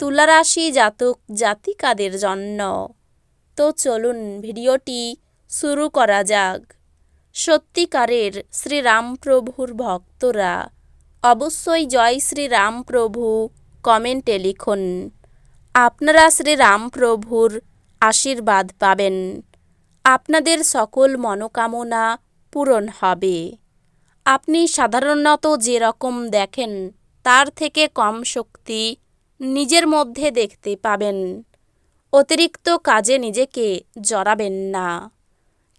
তুলারাশি জাতক জাতিকাদের জন্য। তো চলুন ভিডিওটি শুরু করা যাক। সত্যিকারের শ্রীরামপ্রভুর ভক্তরা অবশ্যই জয় শ্রীরামপ্রভু কমেন্টে লিখুন। আপনারা শ্রীরামপ্রভুর আশীর্বাদ পাবেন। আপনাদের সকল মনোকামনা পূরণ হবে। আপনি সাধারণত যেরকম দেখেন, তার থেকে কম শক্তি নিজের মধ্যে দেখতে পাবেন। অতিরিক্ত কাজে নিজেকে জড়াবেন না।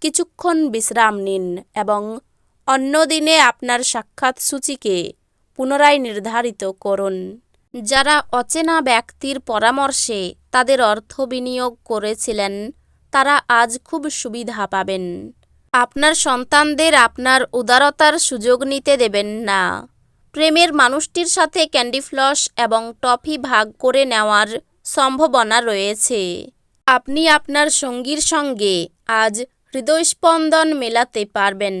কিছুক্ষণ বিশ্রাম নিন এবং অন্য দিনে আপনার সাক্ষাৎ সূচিকে পুনরায় নির্ধারিত করুন। যারা অচেনা ব্যক্তির পরামর্শে তাদের অর্থ বিনিয়োগ করেছিলেন, তারা আজ খুব সুবিধা পাবেন। আপনার সন্তানদের আপনার উদারতার সুযোগ নিতে দেবেন না। প্রেমের মানুষটির সাথে ক্যান্ডি ফ্লস এবং টফি ভাগ করে নেওয়ার সম্ভাবনা রয়েছে। আপনি আপনার সঙ্গীর সঙ্গে আজ হৃদয়স্পন্দন মেলাতে পারবেন।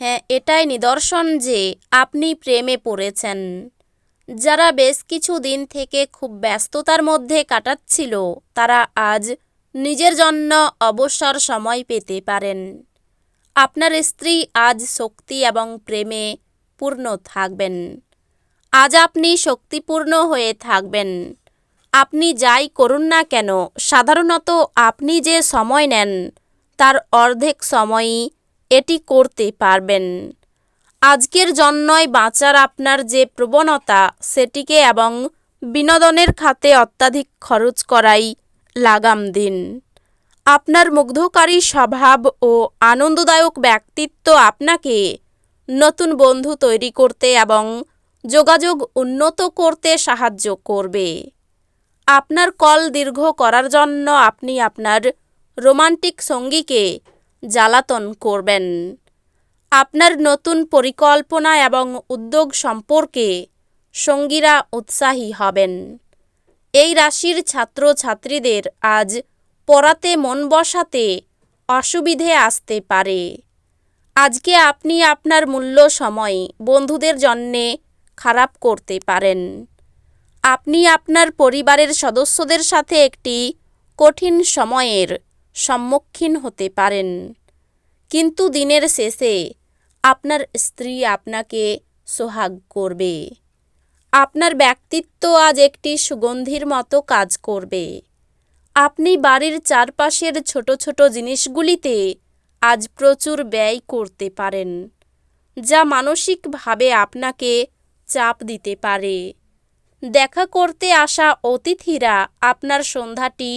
হ্যাঁ এটাই নিদর্শন যে আপনি প্রেমে পড়েছেন। যারা বেশ কিছু দিন থেকে খুব ব্যস্ততার মধ্যে কাটাচ্ছিল, তারা আজ নিজের জন্য অবসর সময় পেতে পারেন। আপনার স্ত্রী আজ শক্তি এবং প্রেমে পূর্ণ থাকবেন। আজ আপনি শক্তিপূর্ণ হয়ে থাকবেন। আপনি যাই করুন না কেন, সাধারণত আপনি যে সময় নেন, তার অর্ধেক সময়ই এটি করতে পারবেন। আজকের জন্যই বাঁচার আপনার যে প্রবণতা, সেটিকে এবং বিনোদনের খাতে অত্যাধিক খরচ করাই লাগাম দিন। আপনার মুগ্ধকারী স্বভাব ও আনন্দদায়ক ব্যক্তিত্ব আপনাকে নতুন বন্ধু তৈরি করতে এবং যোগাযোগ উন্নত করতে সাহায্য করবে। আপনার কল দীর্ঘ করার জন্য আপনি আপনার রোমান্টিক সঙ্গীকে জ্বালাতন করবেন। আপনার নতুন পরিকল্পনা এবং উদ্যোগ সম্পর্কে সঙ্গীরা উৎসাহী হবেন। এই রাশির ছাত্রছাত্রীদের আজ পড়াতে, মন বসাতে অসুবিধে আসতে পারে। আজকে আপনি আপনার মূল্য সময় বন্ধুদের জন্যে খারাপ করতে পারেন। আপনি আপনার পরিবারের সদস্যদের সাথে একটি কঠিন সময়ের সম্মুখীন হতে পারেন। কিন্তু দিনের শেষে আপনার স্ত্রী আপনাকে সোহাগ করবে। আপনার ব্যক্তিত্ব আজ একটি সুগন্ধির মতো কাজ করবে। আপনি বাড়ির চারপাশের ছোট ছোট জিনিসগুলিতে আজ প্রচুর ব্যয় করতে পারেন, যা মানসিকভাবে আপনাকে চাপ দিতে পারে। দেখা করতে আসা অতিথিরা আপনার সন্ধ্যাটি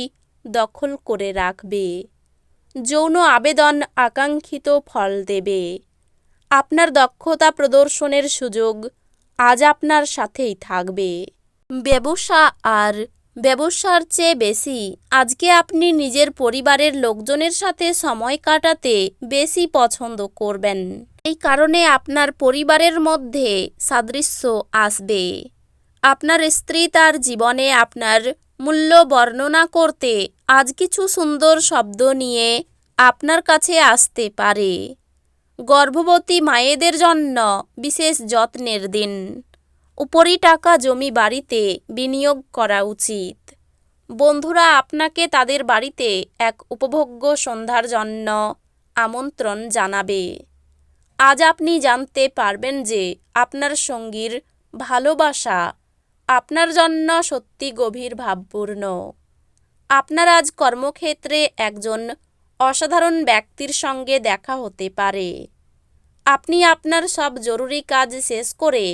দখল করে রাখবে। যৌন আবেদন আকাঙ্ক্ষিত ফল দেবে। আপনার দক্ষতা প্রদর্শনের সুযোগ আজ আপনার সাথেই থাকবে। ব্যবসা আর ব্যবসার চেয়ে বেশি। আজকে আপনি নিজের পরিবারের লোকজনের সাথে সময় কাটাতে বেশি পছন্দ করবেন। এই কারণে আপনার পরিবারের মধ্যে সাদৃশ্য আসবে। আপনার স্ত্রী তার জীবনে আপনার মূল্য বর্ণনা করতে আজ কিছু সুন্দর শব্দ নিয়ে আপনার কাছে আসতে পারে। গর্ভবতী মায়েদের জন্য বিশেষ যত্নের দিন। উপরি টাকা জমি বাড়িতে বিনিয়োগ করা উচিত। বন্ধুরা, আপনাকে তাদের বাড়িতে এক উপভোগ্য সন্ধ্যার জন্য আমন্ত্রণ জানাবে। আজ আপনি জানতে পারবেন যে আপনার সঙ্গীর ভালোবাসা আপনার জন্য সত্যি গভীর ভাবপূর্ণ। আপনার আজ কর্মক্ষেত্রে একজন অসাধারণ ব্যক্তির সঙ্গে দেখা হতে পারে। আপনি আপনার সব জরুরি কাজ শেষ করে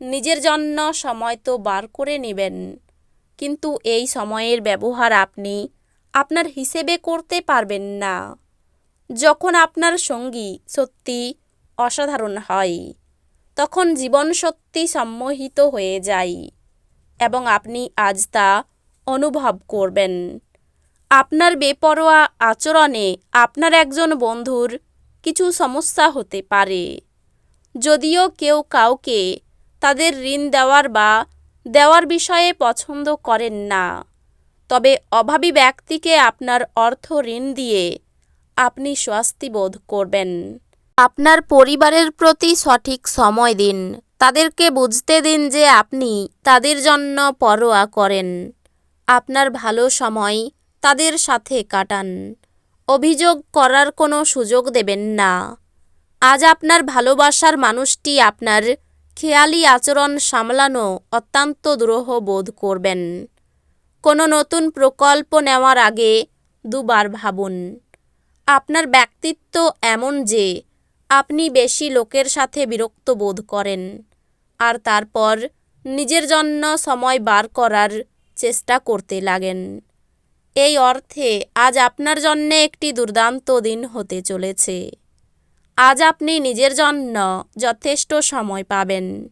নিজের জন্য সময় তো বার করে নেবেন। কিন্তু এই সময়ের ব্যবহার আপনি আপনার হিসেবে করতে পারবেন না। যখন আপনার সঙ্গী সত্যি অসাধারণ হয়, তখন জীবন সত্যি সম্মোহিত হয়ে যায় এবং আপনি আজ তা অনুভব করবেন। আপনার বেপরোয়া আচরণে আপনার একজন বন্ধুর কিছু সমস্যা হতে পারে। যদিও কেউ কাউকে তাদের ঋণ দেওয়ার বা দেওয়ার বিষয়ে পছন্দ করেন না। তবে অভাবী ব্যক্তিকে আপনার অর্থ ঋণ দিয়ে আপনি স্বস্তি বোধ করবেন। আপনার পরিবারের প্রতি সঠিক সময় দিন। তাদেরকে বুঝতে দিন যে আপনি তাদের জন্য পরোয়া করেন। আপনার ভালো সময় তাদের সাথে কাটান। অভিযোগ করার কোনো সুযোগ দেবেন না। আজ আপনার ভালোবাসার মানুষটি আপনার খেয়ালি আচরণ সামলানো অত্যন্ত দ্রোহ বোধ করবেন। কোনো নতুন প্রকল্প নেওয়ার আগে দুবার ভাবুন, আপনার ব্যক্তিত্ব এমন যে আপনি বেশি লোকের সাথে বিরক্ত বোধ করেন, আর তারপর নিজের জন্য সময় বার করার চেষ্টা করতে লাগেন। এই অর্থে আজ আপনার জন্যে একটি দুর্দান্ত দিন হতে চলেছে। আজ আপনি নিজের জন্য যথেষ্ট সময় পাবেন।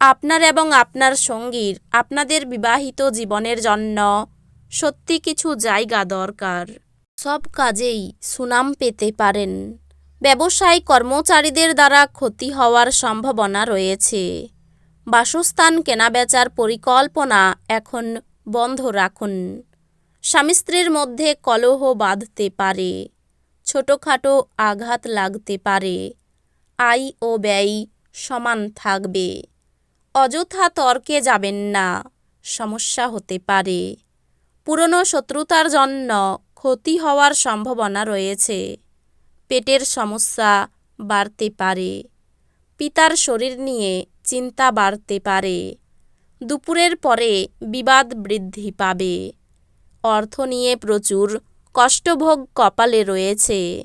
আপনার এবং আপনার সঙ্গীর, আপনাদের বিবাহিত জীবনের জন্য সত্যি কিছু জায়গা দরকার। সব কাজেই সুনাম পেতে পারেন। ব্যবসায় কর্মচারীদের দ্বারা ক্ষতি হওয়ার সম্ভাবনা রয়েছে। বাসস্থান কেনাবেচার পরিকল্পনা এখন বন্ধ রাখুন। স্বামী স্ত্রীর মধ্যে কলহ বাঁধতে পারে। ছোটোখাটো আঘাত লাগতে পারে। আয় ও ব্যয় সমান থাকবে। অযথা তর্কে যাবেন না, সমস্যা হতে পারে। পুরনো শত্রুতার জন্য ক্ষতি হওয়ার সম্ভাবনা রয়েছে। পেটের সমস্যা বাড়তে পারে। পিতার শরীর নিয়ে চিন্তা বাড়তে পারে। দুপুরের পরে বিবাদ বৃদ্ধি পাবে। অর্থ নিয়ে প্রচুর কষ্টভোগ কপালে রয়েছে।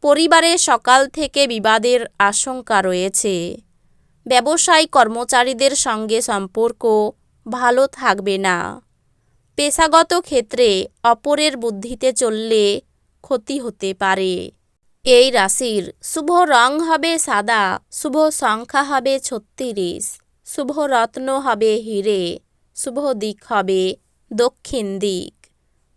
পরিবারে সকাল থেকে বিবাদের আশঙ্কা রয়েছে। ব্যবসায়ী কর্মচারীদের সঙ্গে সম্পর্ক ভালো থাকবে না। পেশাগত ক্ষেত্রে অপরের বুদ্ধিতে চললে ক্ষতি হতে পারে। এই রাশির শুভ রং হবে সাদা, শুভ সংখ্যা হবে ছত্রিশ, শুভ রত্ন হবে হিরে, শুভ দিক হবে দক্ষিণ দিক।